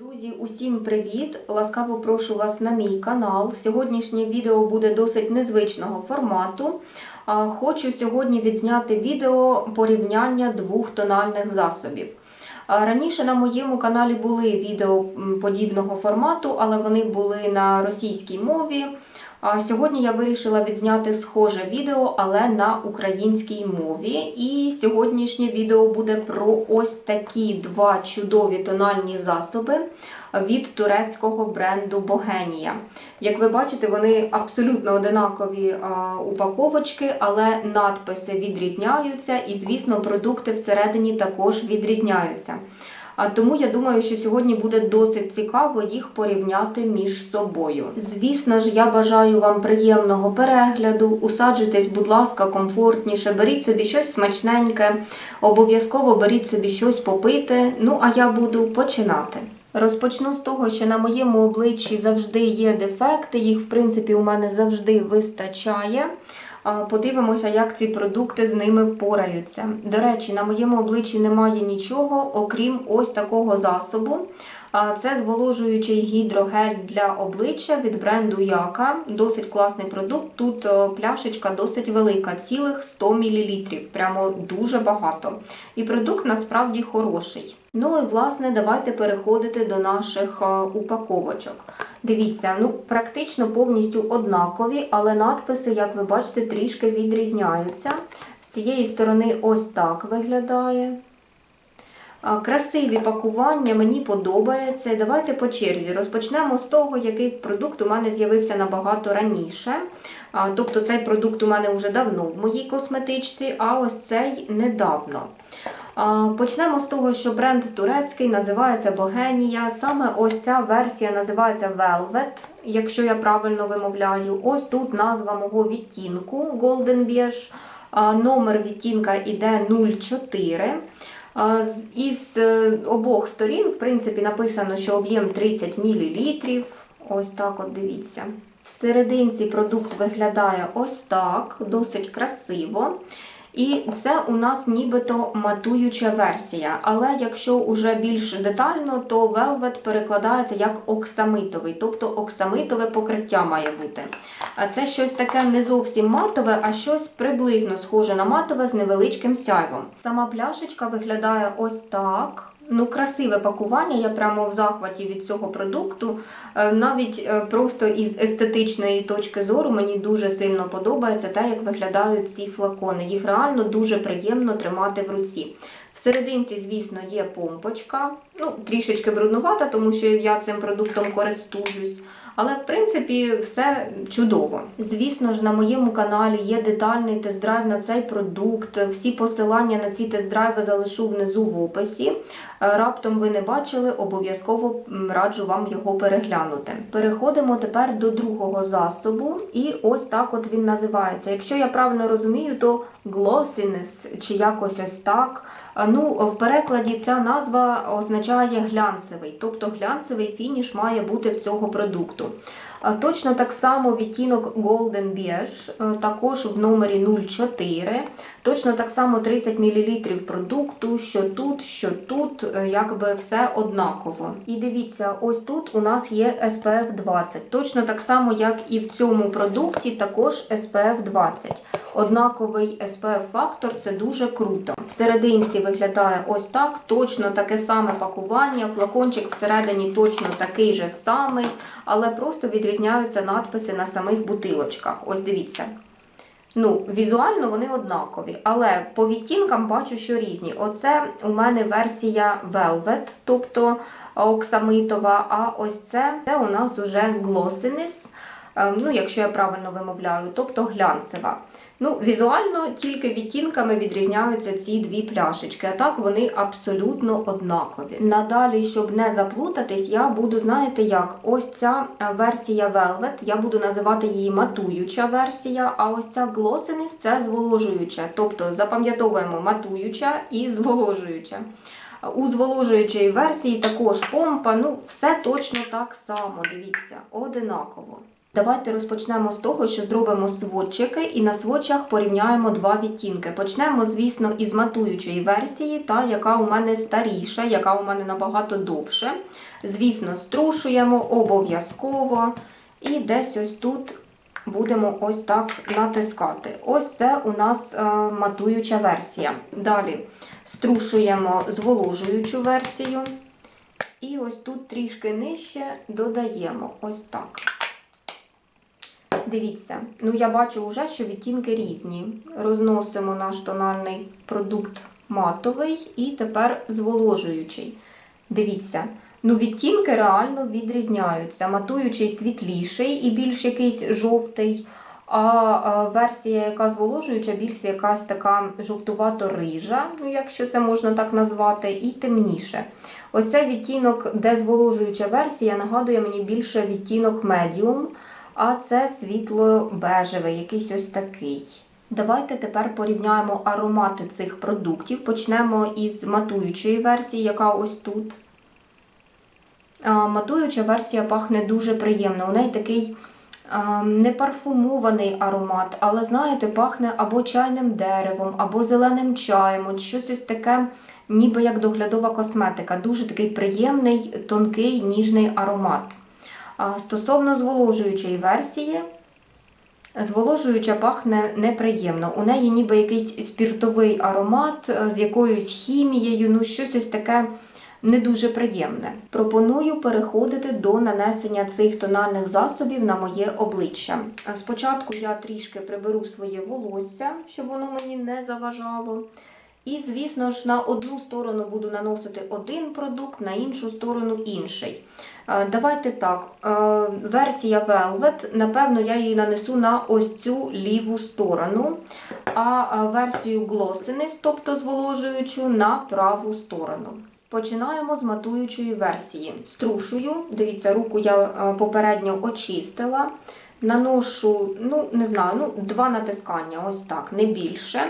Друзі, усім привіт! Ласкаво прошу вас на мій канал. Сьогоднішнє відео буде досить незвичного формату. Хочу сьогодні відзняти відео порівняння двох тональних засобів. Раніше на моєму каналі були відео подібного формату, але вони були на російській мові. Сьогодні я вирішила відзняти схоже відео, але на українській мові. І сьогоднішнє відео буде про ось такі два чудові тональні засоби від турецького бренду Богенія. Як ви бачите, вони абсолютно одинакові упаковочки, але надписи відрізняються, і, звісно, продукти всередині також відрізняються. А тому я думаю, що сьогодні буде досить цікаво їх порівняти між собою. Звісно ж, я бажаю вам приємного перегляду. Усаджуйтесь, будь ласка, комфортніше, беріть собі щось смачненьке, обов'язково беріть собі щось попити. Ну а я буду починати. Розпочну з того, що на моєму обличчі завжди є дефекти, їх, в принципі, у мене завжди вистачає. Подивимося, як ці продукти з ними впораються. До речі, на моєму обличчі немає нічого, окрім ось такого засобу. Це зволожуючий гідрогель для обличчя від бренду Яка. Досить класний продукт. Тут е, пляшечка досить велика, цілих 100 мл. Прямо дуже багато. І продукт насправді хороший. Ну і власне, давайте переходити до наших е, упаковочок. Дивіться, ну практично повністю однакові, але надписи, як ви бачите, трішки відрізняються. З цієї сторони ось так виглядає. Красиві пакування, мені подобається. Давайте по черзі. Розпочнемо з того, який продукт у мене з'явився набагато раніше. Тобто цей продукт у мене вже давно в моїй косметичці, а ось цей недавно. Почнемо з того, що бренд турецький називається Богенія. Саме ось ця версія називається Velvet, якщо я правильно вимовляю. Ось тут назва мого відтінку Golden Beige. Номер відтінка іде 04. Із е, обох сторін, в принципі, написано, що об'єм 30 мл. Ось так от дивіться. Всерединці продукт виглядає ось так, досить красиво. І це у нас нібито матуюча версія. Але якщо уже більш детально, то Velvet перекладається як оксамитовий, тобто оксамитове покриття має бути. А це щось таке не зовсім матове, а щось приблизно схоже на матове з невеличким сяйвом. Сама пляшечка виглядає ось так. Ну, красиве пакування, я прямо в захваті від цього продукту. Е, Навіть е, просто із естетичної точки зору мені дуже сильно подобається те, як виглядають ці флакони. Їх реально дуже приємно тримати в руці. Всерединці, звісно, є помпочка. Ну, трішечки бруднувата, тому що я цим продуктом користуюсь. Але в принципі все чудово. Звісно ж, на моєму каналі є детальний тест-драйв на цей продукт. Всі посилання на ці тест-драйви залишу внизу в описі. Е, Раптом ви не бачили, обов'язково раджу вам його переглянути. Переходимо тепер до другого засобу, і ось так от він називається. Якщо я правильно розумію, то glossiness чи якось ось так. Ну, в перекладі ця назва означає глянцевий, тобто глянцевий фініш має бути в цього продукту. А, Точно так само відтінок Golden Beige, е, також в номері 04. Точно так само 30 мл продукту, що тут, що тут, е, якби все однаково. І дивіться, ось тут у нас є SPF 20. Точно так само, як і в цьому продукті, також SPF 20. Однаковий SPF фактор це дуже круто. Всерединці виглядає ось так, точно таке саме пакування. Флакончик всередині точно такий же самий, але просто відрізняються надписи на самих бутилочках. Ось дивіться. Ну, візуально вони однакові, але по відтінкам бачу, що різні. Оце у мене версія Velvet, тобто оксамитова, а ось це, це у нас уже Glossiness, е, ну, якщо я правильно вимовляю, тобто глянцева. Ну, візуально тільки відтінками відрізняються ці дві пляшечки, а так вони абсолютно однакові. Надалі, щоб не заплутатись, я буду, знаєте як, ось ця е, версія Velvet, я буду називати її матуюча версія, а ось ця Glossiness – це зволожуюча. Тобто запам'ятовуємо матуюча і зволожуюча. У зволожуючої версії також помпа, ну все точно так само, дивіться, одинаково. Давайте розпочнемо з того, що зробимо сводчики і на сводчах порівняємо два відтінки. Почнемо, звісно, із матуючої версії, та яка у мене старіша, яка у мене набагато довше. Звісно, струшуємо обов'язково. І десь ось тут будемо ось так натискати. Ось це у нас е, матуюча версія. Далі струшуємо зволожуючу версію. І ось тут трішки нижче додаємо ось так. Дивіться, ну я бачу вже, що відтінки різні. Розносимо наш тональний продукт матовий і тепер зволожуючий. Дивіться, ну відтінки реально відрізняються. Матуючий світліший і більш якийсь жовтий, а версія, яка зволожуюча, більш якась така жовтувато-рижа, ну якщо це можна так назвати, і темніше. Оцей відтінок, де зволожуюча версія, нагадує мені більше відтінок медіум, а це світло-бежевий, якийсь ось такий. Давайте тепер порівняємо аромати цих продуктів. Почнемо із матуючої версії, яка ось тут. Матуюча версія пахне дуже приємно. У неї такий не парфумований аромат, але, знаєте, пахне або чайним деревом, або зеленим чаєм. От щось ось таке, ніби як доглядова косметика. Дуже такий приємний, тонкий, ніжний аромат. Стосовно зволожуючої версії, зволожуюча пахне неприємно. У неї ніби якийсь спіртовий аромат е, з якоюсь хімією, ну щось ось таке не дуже приємне. Пропоную переходити до нанесення цих тональних засобів на моє обличчя. Спочатку я трішки приберу своє волосся, щоб воно мені не заважало. І, звісно ж, на одну сторону буду наносити один продукт, на іншу сторону інший. Е, Давайте так. е, Версія Velvet, напевно, я її нанесу на ось цю ліву сторону, а е, версію Glossiness, тобто зволожуючу, на праву сторону. Починаємо з матуючої версії. Струшую, дивіться, руку я попередньо очистила. Наношу, ну, не знаю, ну, два натискання, ось так, не більше.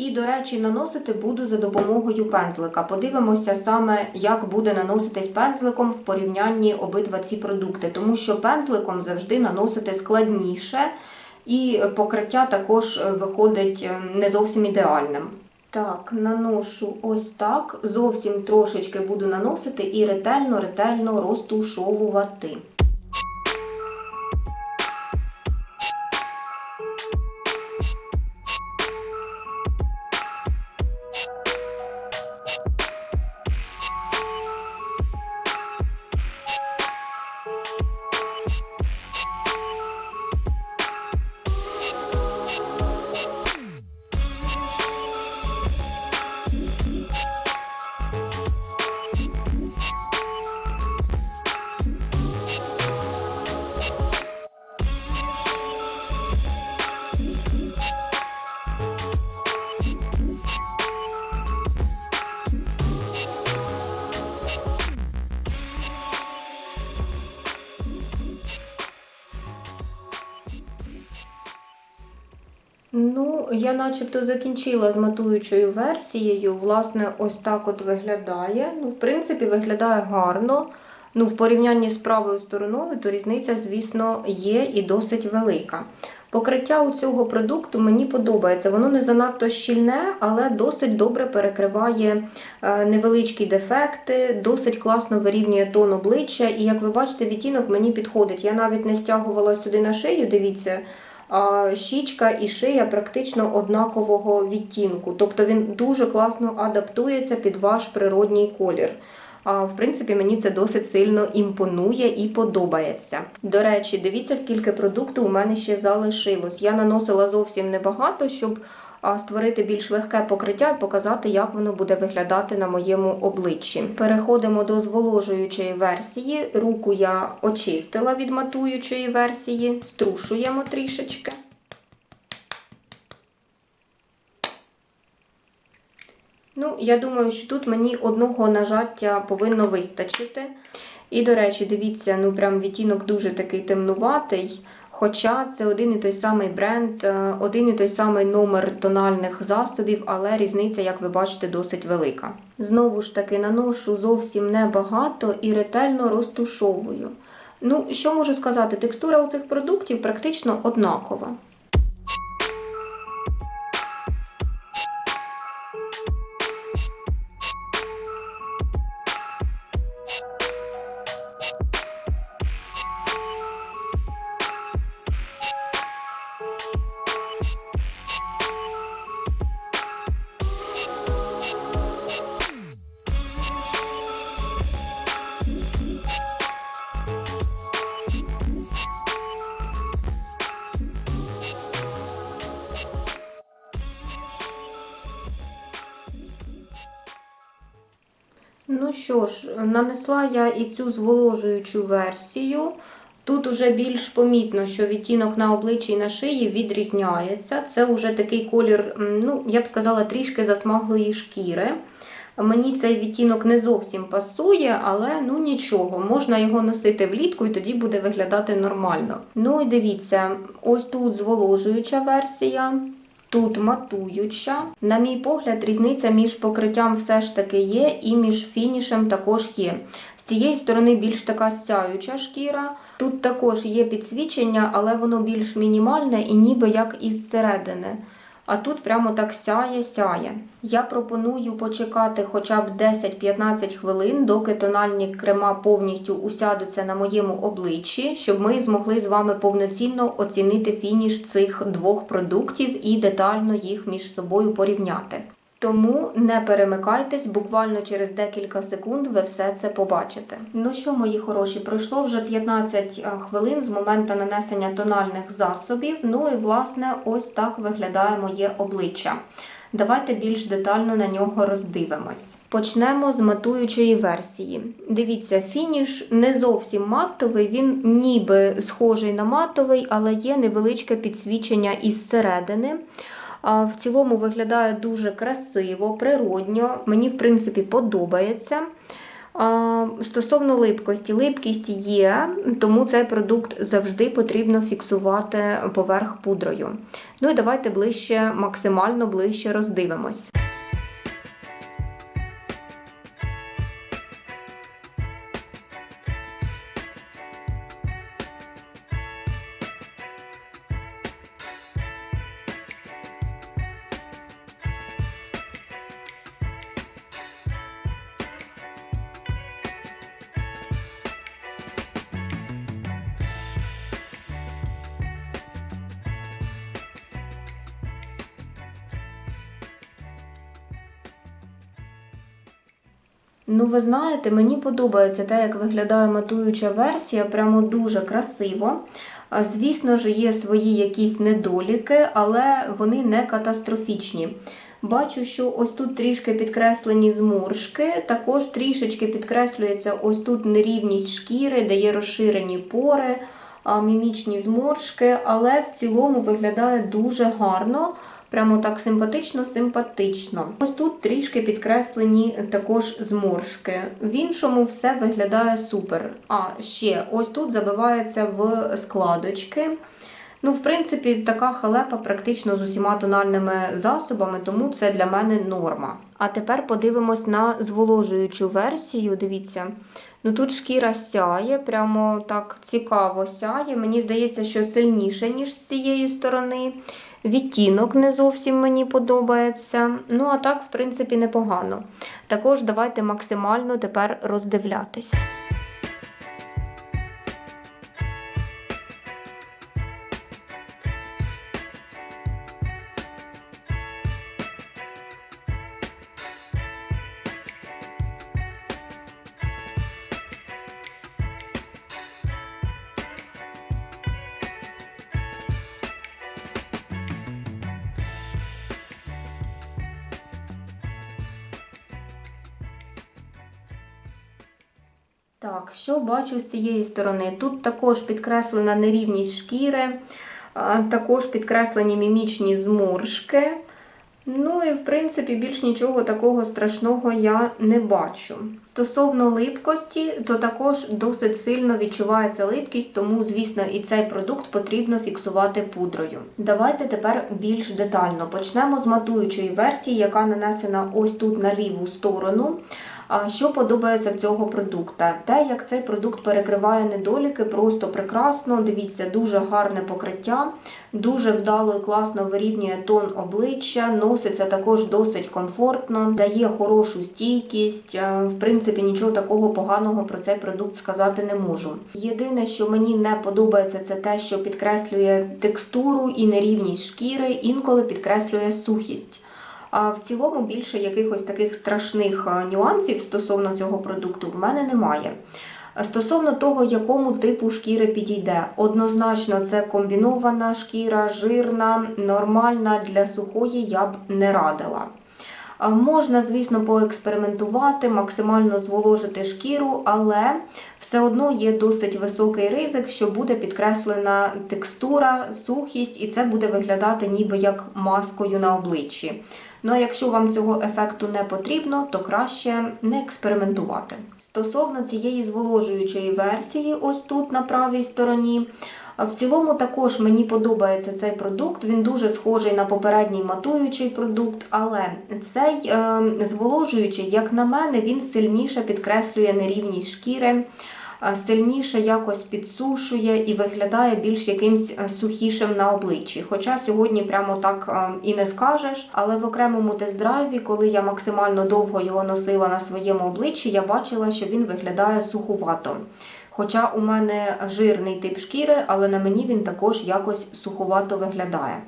І, до речі, наносити буду за допомогою пензлика. Подивимося саме, як буде наноситись пензликом в порівнянні обидва ці продукти, тому що пензликом завжди наносити складніше, і покриття також е, виходить е, не зовсім ідеальним. Так, наношу ось так. Зовсім трошечки буду наносити і ретельно-ретельно розтушовувати. Ну, я начебто закінчила з матуючою версією. Власне, ось так от виглядає. Ну, в принципі, виглядає гарно. Ну, в порівнянні з правою стороною, то різниця, звісно, є і досить велика. Покриття у цього продукту мені подобається. Воно не занадто щільне, але досить добре перекриває е, невеличкі дефекти, досить класно вирівнює тон обличчя. І як ви бачите, відтінок мені підходить. Я навіть не стягувала сюди на шию, дивіться. Щічка і шия практично однакового відтінку. Тобто він дуже класно адаптується під ваш природній колір. А, В принципі, мені це досить сильно імпонує і подобається. До речі, дивіться, скільки продукту у мене ще залишилось. Я наносила зовсім небагато, щоб створити більш легке покриття і показати, як воно буде виглядати на моєму обличчі. Переходимо до зволожуючої версії. Руку я очистила від матуючої версії, струшуємо трішечки. Ну, я думаю, що тут мені одного нажаття повинно вистачити. І, до речі, дивіться, ну прям відтінок дуже такий темнуватий. Хоча це один і той самий бренд, е, один і той самий номер тональних засобів, але різниця, як ви бачите, досить велика. Знову ж таки, наношу зовсім небагато і ретельно розтушовую. Ну, що можу сказати, текстура у цих продуктів практично однакова. Ну що ж, нанесла я і цю зволожуючу версію. Тут уже більш помітно, що відтінок на обличчі і на шиї відрізняється. Це вже такий колір, ну, я б сказала, трішки засмаглої шкіри. Мені цей відтінок не зовсім пасує, але ну нічого, можна його носити влітку і тоді буде виглядати нормально. Ну і дивіться, ось тут зволожуюча версія. Тут матуюча. На мій погляд, різниця між покриттям все ж таки є, і між фінішем також є. З цієї сторони більш така сяюча шкіра. Тут також є підсвічення, але воно більш мінімальне і ніби як із середини. А тут прямо так сяє-сяє. Я пропоную почекати хоча б 10-15 хвилин, доки тональні крема повністю усядуться на моєму обличчі, щоб ми змогли з вами повноцінно оцінити фініш цих двох продуктів і детально їх між собою порівняти. Тому не перемикайтесь, буквально через декілька секунд ви все це побачите. Ну що, мої хороші, пройшло вже 15 хвилин з моменту нанесення тональних засобів. Ну і власне ось так виглядає моє обличчя. Давайте більш детально на нього роздивимось. Почнемо з матуючої версії. Дивіться, фініш не зовсім матовий, він ніби схожий на матовий, але є невеличке підсвічення із середини. В цілому виглядає дуже красиво, природньо. Мені, в принципі, подобається. Стосовно липкості, липкість є, тому цей продукт завжди потрібно фіксувати поверх пудрою. Ну і давайте ближче, максимально ближче роздивимось. Ну, ви знаєте, мені подобається те, як виглядає матуюча версія, прямо дуже красиво. Звісно ж, є свої якісь недоліки, але вони не катастрофічні. Бачу, що ось тут трішки підкреслені зморшки, також трішечки підкреслюється ось тут нерівність шкіри, де є розширені пори, мімічні зморшки, але в цілому виглядає дуже гарно. Прямо так симпатично-симпатично. Ось тут трішки підкреслені також зморшки. В іншому все виглядає супер. А ще ось тут забивається в складочки. Ну, в принципі, така халепа практично з усіма тональними засобами, тому це для мене норма. А тепер подивимось на зволожуючу версію. Дивіться, ну тут шкіра сяє, прямо так цікаво сяє. Мені здається, що сильніше, ніж з цієї сторони. Відтінок не зовсім мені подобається. Ну, а так, в принципі, непогано. Також давайте максимально тепер роздивлятись. Так, що бачу з цієї сторони? Тут також підкреслена нерівність шкіри, також підкреслені мімічні зморшки. Ну і в принципі більш нічого такого страшного я не бачу. Стосовно липкості, то також досить сильно відчувається липкість, тому, звісно, і цей продукт потрібно фіксувати пудрою. Давайте тепер більш детально почнемо з матуючої версії, яка нанесена ось тут на ліву сторону. Що подобається в цього продукта? Те, як цей продукт перекриває недоліки, просто прекрасно. Дивіться, дуже гарне покриття, дуже вдало і класно вирівнює тон обличчя, носиться також досить комфортно, дає хорошу стійкість. Е, В принципі, нічого такого поганого про цей продукт сказати не можу. Єдине, що мені не подобається, це те, що підкреслює текстуру і нерівність шкіри, інколи підкреслює сухість. В цілому більше якихось таких страшних е, нюансів стосовно цього продукту в мене немає. Стосовно того, якому типу шкіри підійде, однозначно це комбінована шкіра, жирна, нормальна для сухої я б не радила. Можна, звісно, поекспериментувати, максимально зволожити шкіру, але все одно є досить високий ризик, що буде підкреслена текстура, сухість, і це буде виглядати ніби як маскою на обличчі. Ну а якщо вам цього ефекту не потрібно, то краще не експериментувати. Стосовно цієї зволожуючої версії, ось тут на правій стороні. В цілому також мені подобається цей продукт. Він дуже схожий на попередній матуючий продукт, але цей е, зволожуючий, як на мене, він сильніше підкреслює нерівність шкіри, сильніше якось підсушує і виглядає більш якимсь е, сухішим на обличчі. Хоча сьогодні прямо так е, і не скажеш. Але в окремому тест-драйві, коли я максимально довго його носила на своєму обличчі, я бачила, що він виглядає суховато. Хоча у мене жирний тип шкіри, але на мені він також якось суховато виглядає.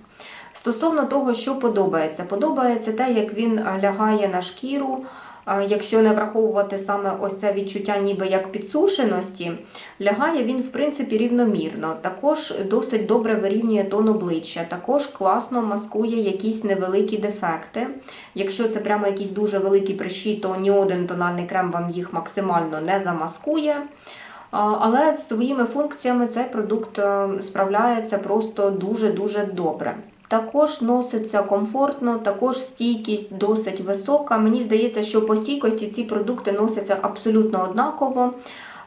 Стосовно того, що подобається, подобається те, як він е, лягає на шкіру. Якщо не враховувати саме ось це відчуття, ніби як підсушеності, лягає він в принципі рівномірно. Також досить добре вирівнює тон обличчя, також класно маскує якісь невеликі дефекти. Якщо це прямо якісь дуже великі прищі, то ні один тональний крем вам їх максимально не замаскує. Але своїми функціями цей продукт е, справляється просто дуже-дуже добре. Також носиться комфортно, також стійкість досить висока. Мені здається, що по стійкості ці продукти носяться абсолютно однаково.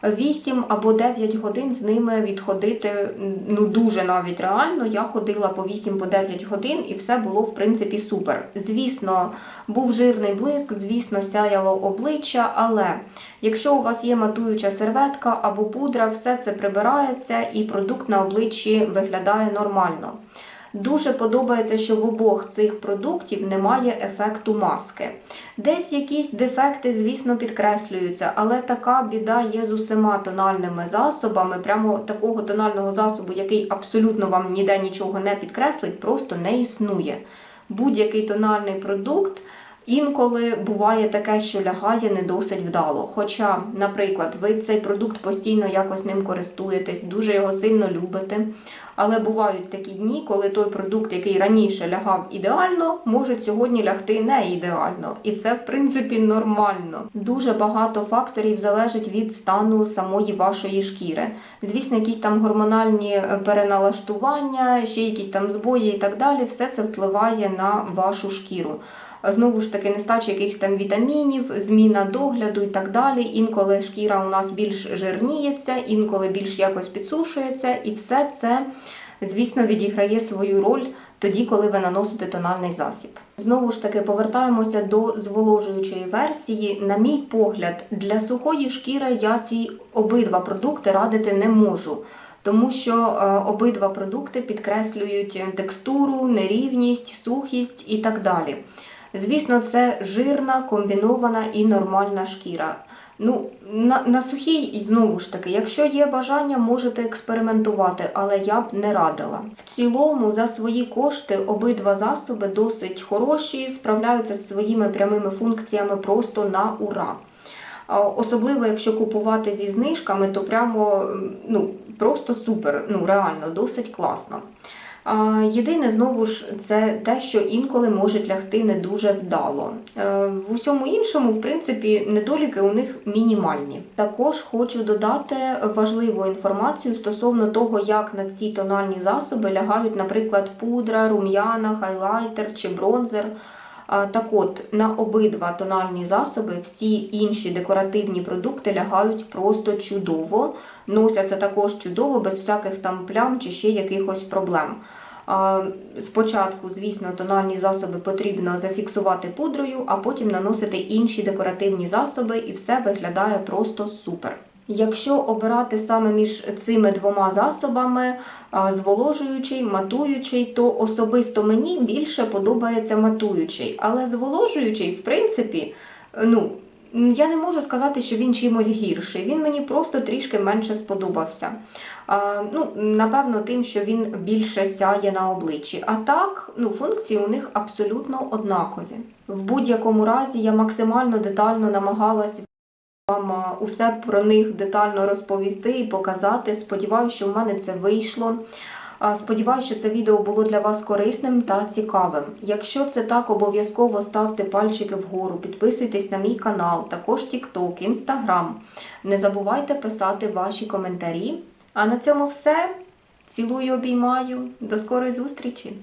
8 або 9 годин з ними відходити ну дуже навіть реально. Я ходила по 8 по 9 годин і все було в принципі супер. Звісно, був жирний блиск, звісно, сяяло обличчя, але якщо у вас є матуюча серветка або пудра, все це прибирається і продукт на обличчі виглядає нормально. Дуже подобається, що в обох цих продуктів немає ефекту маски. Десь якісь дефекти, звісно, підкреслюються, але така біда є з усіма тональними засобами. Прямо такого тонального засобу, який абсолютно вам ніде нічого не підкреслить, просто не існує. Будь-який тональний продукт. Інколи буває таке, що лягає не досить вдало. Хоча, наприклад, ви цей продукт постійно якось ним користуєтесь, дуже його сильно любите. Але бувають такі дні, коли той продукт, який раніше лягав ідеально, може сьогодні лягти не ідеально. І це, в принципі, нормально. Дуже багато факторів залежить від стану самої вашої шкіри. Звісно, якісь там гормональні е, переналаштування, ще якісь там збої і так далі. Все це впливає на вашу шкіру. Знову ж таки, нестача якихось там вітамінів, зміна догляду і так далі. Інколи шкіра у нас більш жирніється, інколи більш якось підсушується, і все це, звісно, відіграє свою роль тоді, коли ви наносите тональний засіб. Знову ж таки, повертаємося до зволожуючої версії. На мій погляд, для сухої шкіри я ці обидва продукти радити не можу. Тому що е, обидва продукти підкреслюють текстуру, нерівність, сухість і так далі. Звісно, це жирна, комбінована і нормальна шкіра. Ну, на, на сухій, знову ж таки, якщо є бажання, можете експериментувати, але я б не радила. В цілому, за свої кошти обидва засоби досить хороші, справляються з своїми прямими функціями просто на ура. Особливо, якщо купувати зі знижками, то прямо ну, просто супер, ну реально досить класно. Єдине, знову ж, це те, що інколи можуть лягти не дуже вдало. Е, В усьому іншому, в принципі, недоліки у них мінімальні. Також хочу додати важливу інформацію стосовно того, як на ці тональні засоби лягають, наприклад, пудра, рум'яна, хайлайтер чи бронзер. Так от, на обидва тональні засоби всі інші декоративні продукти лягають просто чудово, носяться також чудово, без всяких там плям чи ще якихось проблем. Спочатку, звісно, тональні засоби потрібно зафіксувати пудрою, а потім наносити інші декоративні засоби, і все виглядає просто супер. Якщо обирати саме між цими двома засобами, зволожуючий, матуючий, то особисто мені більше подобається матуючий. Але зволожуючий, в принципі, ну, я не можу сказати, що він чимось гірший. Він мені просто трішки менше сподобався. А, ну, напевно, тим, що він більше сяє на обличчі. А так, ну, функції у них абсолютно однакові. В будь-якому разі я максимально детально намагалась вам усе про них детально розповісти і показати. Сподіваюся, що в мене це вийшло. Сподіваюся, що це відео було для вас корисним та цікавим. Якщо це так, обов'язково ставте пальчики вгору, підписуйтесь на мій канал, також TikTok, Instagram. Не забувайте писати ваші коментарі. А на цьому все. Цілую, обіймаю. До скорої зустрічі!